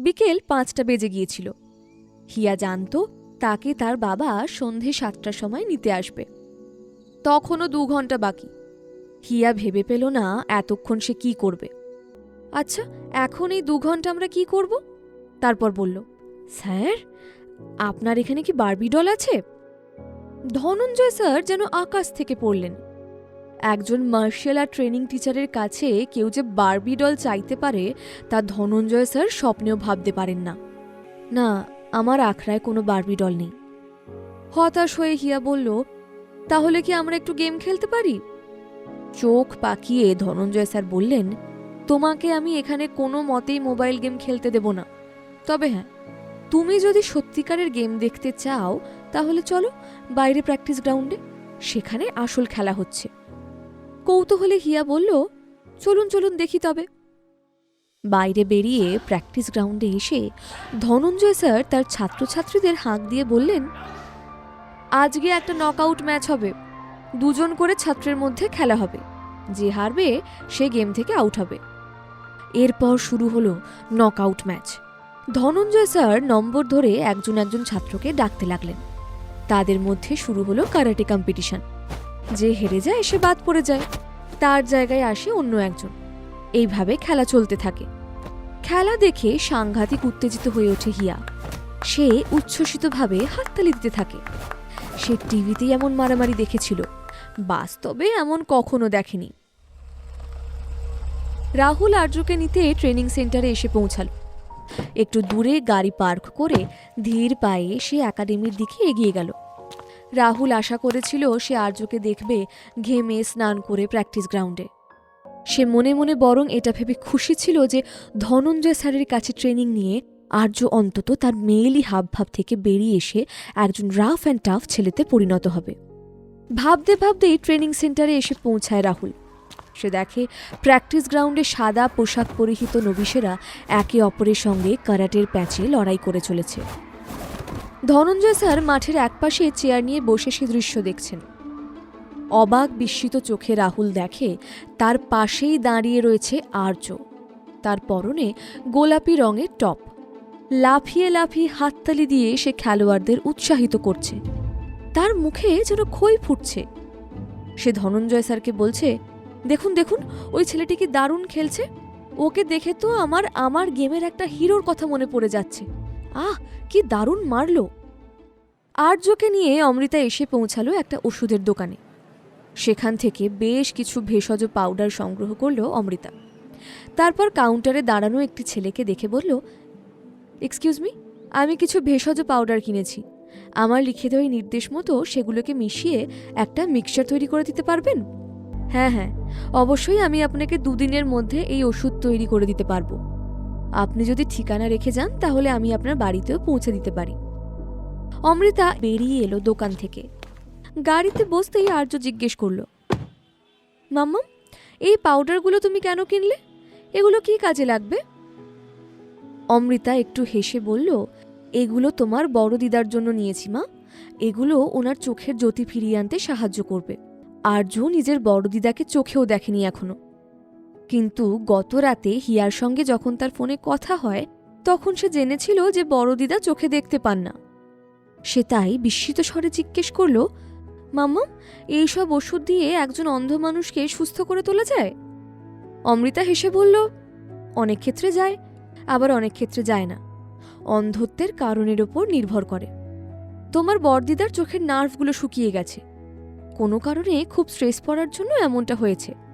বিকেল পাঁচটা বেজে গিয়েছিল। হিয়া জানতো তাকে তার বাবা সন্ধে সাতটার সময় নিতে আসবে। তখনও দু ঘণ্টা বাকি। হিয়া ভেবে পেল না এতক্ষণ সে কি করবে। আচ্ছা এখন এই দু ঘণ্টা আমরা কি করব? তারপর বলল, স্যার, আপনার এখানে কি বারবি ডল আছে? ধনঞ্জয় স্যার যেন আকাশ থেকে পড়লেন। একজন মার্শাল আর্ট ট্রেনিং টিচারের কাছে কেউ যে বারবি ডল চাইতে পারে, তা ধনঞ্জয় স্যার স্বপ্নেও ভাবতে পারেন না। না, আমার আখড়ায় কোনো বারবি ডল নেই। হতাশ হয়ে হিয়া বলল, তাহলে কি আমরা একটু গেম খেলতে পারি? চোখ পাকিয়ে ধনঞ্জয় স্যার বললেন, তোমাকে আমি এখানে কোনো মতেই মোবাইল গেম খেলতে দেব না। তবে হ্যাঁ তুমি যদি সত্যিকারের গেম দেখতে চাও, তাহলে চলো বাইরে প্র্যাকটিস গ্রাউন্ডে। সেখানে আসল খেলা হচ্ছে। কৌতূহলে হিয়া বলল, চলুন চলুন দেখি তবে। বাইরে বেরিয়ে প্র্যাকটিস গ্রাউন্ডে এসে ধনঞ্জয় স্যার তার ছাত্রছাত্রীদের হাঁক দিয়ে বললেন, আজকে একটা নকআউট ম্যাচ হবে। দুজন করে ছাত্রের মধ্যে খেলা হবে। যে হারবে, সে গেম থেকে আউট হবে। এরপর শুরু হলো নকআউট ম্যাচ। ধনঞ্জয় স্যার নম্বর ধরে একজন একজন ছাত্রকে ডাকতে লাগলেন। তাদের মধ্যে শুরু হলো কারাটে কম্পিটিশন। যে হেরে যায়, সে বাদ পড়ে যায়। তার জায়গায় আসে অন্য একজন। এইভাবে খেলা চলতে থাকে। খেলা দেখে সাংঘাতিক উত্তেজিত হয়ে ওঠে হিয়া। সে উচ্ছ্বসিতভাবে হাততালি দিতে থাকে। সে টিভিতেই এমন মারামারি দেখেছিল। বাস্তবে এমন কখনো দেখেনি। রাহুল আর্যকে নিতে ট্রেনিং সেন্টারে এসে পৌঁছালো। একটু দূরে গাড়ি পার্ক করে ধীর পায়ে সে একাডেমির দিকে এগিয়ে গেল। রাহুল আশা করেছিল সে আর্যকে দেখবে, ঘেমে স্নান করে প্র্যাকটিস গ্রাউন্ডে সে মনে মনে বরং এটা ভেবে খুশি ছিল যে ধনঞ্জয় স্যারের কাছে ট্রেনিং নিয়ে আর্য অন্তত তার মেয়েলি হাবভাব থেকে বেরিয়ে এসে একজন রাফ অ্যান্ড টাফ ছেলেতে পরিণত হবে। ভাবতে ভাবতেই ট্রেনিং সেন্টারে এসে পৌঁছায় রাহুল। সে দেখে প্র্যাকটিস গ্রাউন্ডে সাদা পোশাক পরিহিত নবিশেরা একে অপরের সঙ্গে কারাটের প্যাচে লড়াই করে চলেছে। ধনঞ্জয় স্যার মাঠের একপাশে চেয়ার নিয়ে বসে সে দৃশ্য দেখছেন। অবাক বিস্মিত চোখে রাহুল দেখে, তার পাশেই দাঁড়িয়ে রয়েছে আর্য। তার পরনে গোলাপি রঙের টপ। লাফিয়ে লাফিয়ে হাততালি দিয়ে সে খেলোয়াড়দের উৎসাহিত করছে। তার মুখে যেন খই ফুটছে। সে ধনঞ্জয় স্যারকে বলছে, দেখুন দেখুন, ওই ছেলেটি কি দারুণ খেলছে? ওকে দেখে তো আমার আমার গেমের একটা হিরোর কথা মনে পড়ে যাচ্ছে। আহ, কি দারুণ মারল। আর্যকে নিয়ে অমৃতা এসে পৌঁছালো একটা ওষুধের দোকানে। সেখান থেকে বেশ কিছু ভেষজ পাউডার সংগ্রহ করল অমৃতা। তারপর কাউন্টারে দাঁড়ানো একটি ছেলেকে দেখে বলল এক্সকিউজ মি আমি কিছু ভেষজ পাউডার কিনেছি। আমার লিখে দেওয়া নির্দেশ মতো সেগুলোকে মিশিয়ে একটা মিক্সচার তৈরি করে দিতে পারবেন? হ্যাঁ হ্যাঁ অবশ্যই আমি আপনাকে দুদিনের মধ্যে এই ওষুধ তৈরি করে দিতে পারব। আপনি যদি ঠিকানা রেখে যান, তাহলে আমি আপনার বাড়িতেও পৌঁছে দিতে পারি। অমৃতা বেরিয়ে এলো দোকান থেকে। গাড়িতে বসতেই আর্য জিজ্ঞেস করল মাম্মাম এই পাউডারগুলো তুমি কেন কিনলে? এগুলো কি কাজে লাগবে? অমৃতা একটু হেসে বলল, এগুলো তোমার বড় দিদার জন্য নিয়েছি, মা। এগুলো ওনার চোখের জ্যোতি ফিরিয়ে আনতে সাহায্য করবে। আর্য নিজের বড় দিদাকে চোখেও দেখেনি এখনও। কিন্তু গত রাতে হিয়ার সঙ্গে যখন তার ফোনে কথা হয়, তখন সে জেনেছিল যে বড় দিদা চোখে দেখতে পান না। সে তাই বিস্মিত স্বরে জিজ্ঞেস করল, মাম্মা এইসব ওষুধ দিয়ে একজন অন্ধ মানুষকে সুস্থ করে তোলা যায়? অমৃতা হেসে বলল, অনেক ক্ষেত্রে যায়, আবার অনেক ক্ষেত্রে যায় না। অন্ধত্বের কারণের ওপর নির্ভর করে। তোমার বড়দিদার চোখের নার্ভগুলো শুকিয়ে গেছে। কোনো কারণে খুব স্ট্রেস পড়ার জন্য এমনটা হয়েছে।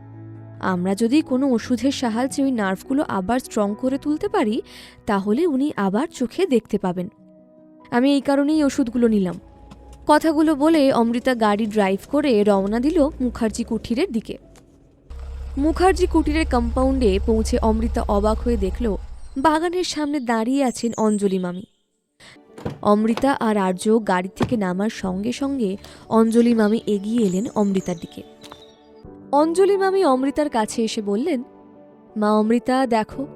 আমরা যদি কোনো ওষুধের সাহায্যে ওই নার্ভগুলো আবার স্ট্রং করে তুলতে পারি, তাহলে উনি আবার চোখে দেখতে পাবেন। আমি এই কারণেই ওষুধগুলো নিলাম। কথাগুলো বলে অমৃতা গাড়ি ড্রাইভ করে রওনা দিল মুখার্জি কুঠিরের দিকে। মুখার্জি কুটিরের কম্পাউন্ডে পৌঁছে অমৃতা অবাক হয়ে দেখল, বাগানের সামনে দাঁড়িয়ে আছেন অঞ্জলি মামি। অমৃতা আর আর্য গাড়ি থেকে নামার সঙ্গে সঙ্গে অঞ্জলি মামি এগিয়ে এলেন অমৃতার দিকে। অঞ্জলি মামি অমৃতার কাছে এসে বললেন, মা অমৃতা, দেখো,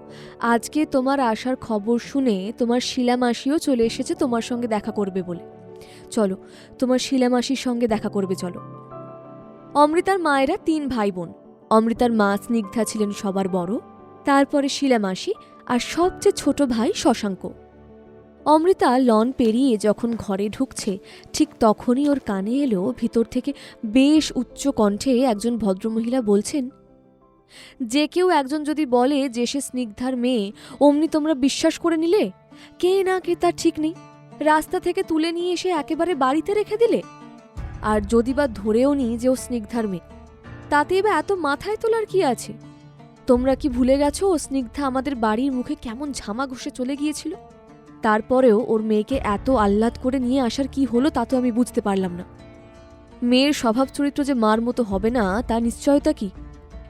আজকে তোমার আসার খবর শুনে তোমার শিলামাসিও চলে এসেছে তোমার সঙ্গে দেখা করবে বলে। চলো, তোমার শিলামাসির সঙ্গে দেখা করবে, চলো। অমৃতার মায়েরা তিন ভাই বোন অমৃতার মা স্নিগ্ধা ছিলেন সবার বড়, তারপরে শিলামাসি আর সবচেয়ে ছোট ভাই শশাঙ্ক। অমৃতা লন পেরিয়ে যখন ঘরে ঢুকছে, ঠিক তখনই ওর কানে এলো ভিতর থেকে বেশ উচ্চ কণ্ঠে একজন ভদ্রমহিলা বলছেন, যে কেউ একজন যদি বলে যে সে স্নিগ্ধার মেয়ে, অমনি তোমরা বিশ্বাস করে নিলে? কে না কে তার ঠিক নেই? রাস্তা থেকে তুলে নিয়ে এসে একেবারে বাড়িতে রেখে দিলে? আর যদি বা ধরেও নি যে ও স্নিগ্ধার মেয়ে, তাতে এবার এত মাথায় তোলার কি আছে? তোমরা কি ভুলে গেছো ও স্নিগ্ধা আমাদের বাড়ির মুখে কেমন ঝামা ঘষে চলে গিয়েছিল? তারপরেও ওর মেয়েকে এত আহ্লাদ করে নিয়ে আসার কি হলো তা তো আমি বুঝতে পারলাম না। মেয়ের স্বভাব চরিত্র যে মার মতো হবে না, তা নিশ্চয়তা কি?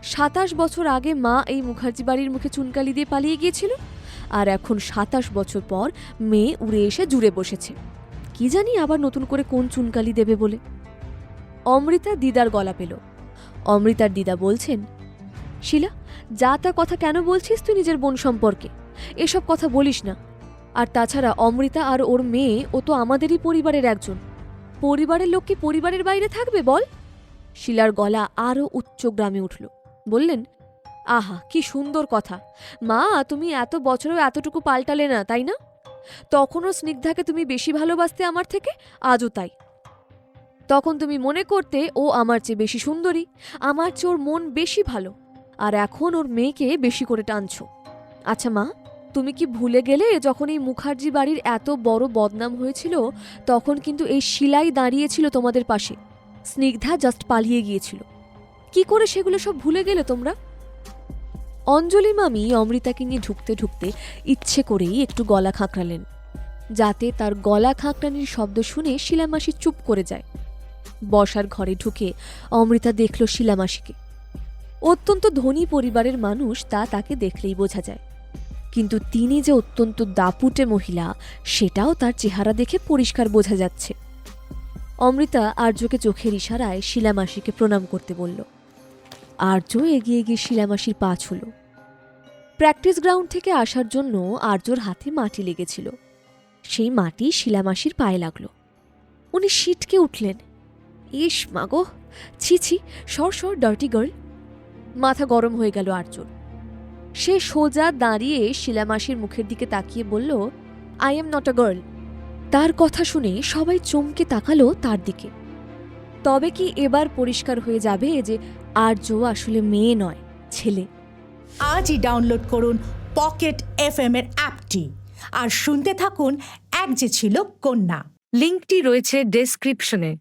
সাতাশ বছর আগে মা এই মুখার্জি বাড়ির মুখে চুনকালি দিয়ে পালিয়ে গিয়েছিল, আর এখন সাতাশ বছর পর মেয়ে উড়ে এসে জুড়ে বসেছে। কি জানি আবার নতুন করে কোন চুনকালি দেবে বলে। অমৃতা দিদার গলা পেল। অমৃতার দিদা বলছেন, শিলা, যা তা কথা কেন বলছিস তুই নিজের বোন সম্পর্কে? এসব কথা বলিস না। আর তাছাড়া অমৃতা আর ওর মেয়ে, ও তো আমাদেরই পরিবারের একজন। পরিবারের লোক কি পরিবারের বাইরে থাকবে, বল? শিলার গলা আরও উচ্চ গ্রামে উঠল। বললেন, আহা, কি সুন্দর কথা। মা, তুমি এত বছরেও এতটুকু পাল্টালে না, তাই না? তখনও স্নিগ্ধাকে তুমি বেশি ভালোবাসতে আমার থেকে? আজও তাই। তখন তুমি মনে করতে, ও আমার চেয়ে বেশি সুন্দরী, আমার চেয়ে ওর মন বেশি ভালো। আর এখন ওর মেয়েকে বেশি করে টানছো। আচ্ছা মা তুমি কি ভুলে গেলে যখন এই মুখার্জি বাড়ির এত বড় বদনাম হয়েছিল, তখন কিন্তু এই শিলাই দাঁড়িয়েছিল তোমাদের পাশে। স্নিগ্ধা জাস্ট পালিয়ে গিয়েছিল। কি করে সেগুলো সব ভুলে গেলে তোমরা? অঞ্জলি মামি অমৃতাকে নিয়ে ঢুকতে ঢুকতে ইচ্ছে করেই একটু গলা খাঁকড়ালেন, যাতে তার গলা খাঁকড়ানির শব্দ শুনে শিলামাসি চুপ করে যায়। বসার ঘরে ঢুকে অমৃতা দেখল শিলামাসিকে। অত্যন্ত ধনী পরিবারের মানুষ তা তাকে দেখলেই বোঝা যায়। কিন্তু তিনি যে অত্যন্ত দাপুটে মহিলা, সেটাও তার চেহারা দেখে পরিষ্কার বোঝা যাচ্ছে। অমৃতা আর্যকে চোখের ইশারায় শিলামাসিকে প্রণাম করতে বলল। আর্য এগিয়ে গিয়ে শিলামাসির পা ছুল। প্র্যাকটিস গ্রাউন্ড থেকে আসার জন্য আর্যর হাতে মাটি লেগেছিল। সেই মাটি শিলামাসির পায়ে লাগল। উনি সিটকে উঠলেন। ইস মাগো, ছি ছি, সর সর ডার্টি গার্ল মাথা গরম হয়ে গেল আর্যর। সে সোজা দাঁড়িয়ে শিলামাসির মুখের দিকে তাকিয়ে বলল I am not a girl তার কথা শুনে সবাই চমকে তাকালো তার দিকে। তবে কি এবার পরিষ্কার হয়ে যাবে যে আর্য আসলে মেয়ে নয় ছেলে? আজই ডাউনলোড করুন পকেট এফএম এর অ্যাপটি আর শুনতে থাকুন এক যে ছিল কন্যা। লিঙ্কটি রয়েছে ডেসক্রিপশনে